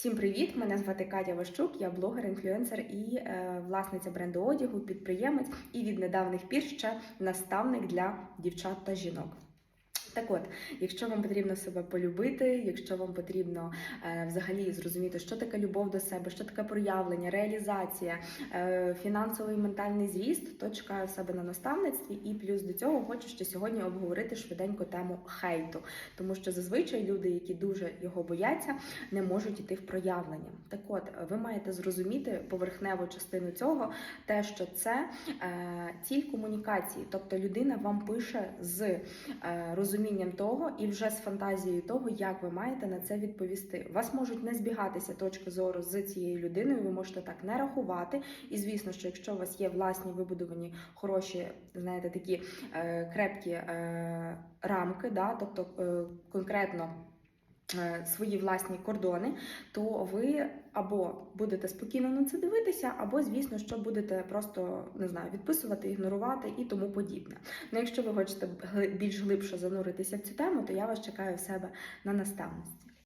Всім привіт! Мене звати Катя Ващук, я блогер, інфлюенсер і е, власниця бренду одягу, підприємець і від недавних пір ще наставник для дівчат та жінок. Так от, якщо вам потрібно себе полюбити, якщо вам потрібно е, взагалі зрозуміти, що таке любов до себе, що таке проявлення, реалізація, е, фінансовий ментальний зріст, то чекаю себе на наставництві. І плюс до цього хочу ще сьогодні обговорити швиденько тему хейту, тому що зазвичай люди, які дуже його бояться, не можуть йти в проявлення. Так от, ви маєте зрозуміти поверхневу частину цього, те, що це е, ціль комунікації, тобто людина вам пише з е, розумінням того і вже з фантазією того, як ви маєте на це відповісти. Вас можуть не збігатися точки зору з цією людиною, ви можете так не рахувати. І звісно, що якщо у вас є власні вибудовані хороші, знаєте, такі е, крепкі е, рамки, да, тобто е, конкретно. Е, Свої власні кордони, то ви або будете спокійно на це дивитися, або, звісно, що будете просто не знаю, відписувати, ігнорувати і тому подібне. Ну, якщо ви хочете більш глибше зануритися в цю тему, то я вас чекаю в себе на наставності.